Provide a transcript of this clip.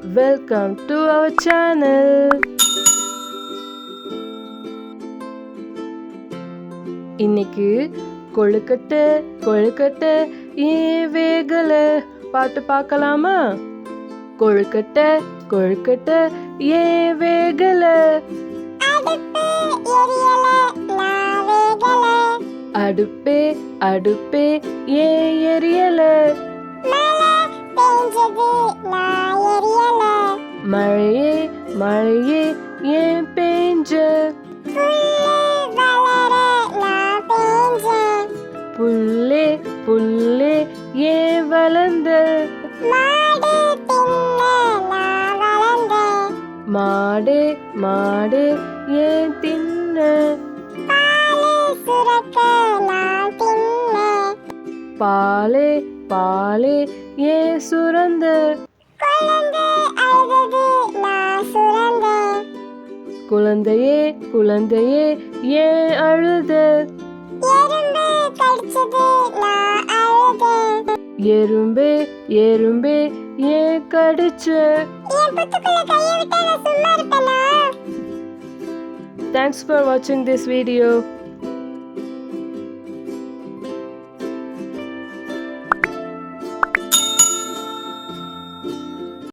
Welcome to our channel இன்னைக்கு கொழுக்கட்டை கொழுக்கட்டை ஏன் வேகல பாட்டு பார்க்கலாமா? கொழுக்கட்டை கொழுக்கட்டை ஏன் வேகல அடுப்பு எரியல. நான் மழையே மழையே ஏன் பேஞ்ச? புல்லு புல்லே ஏன் வளர்ந்த? மாடு மாடே ஏன் தின்ன? பாலே பாலே ஏன் சுரந்த? குழந்தையே குழந்தையே ஏன் அழுத? எறும்பு எறும்பே ஏன் கடிச்ச? தேங்க்ஸ் ஃபார் வாட்சிங் திஸ் வீடியோ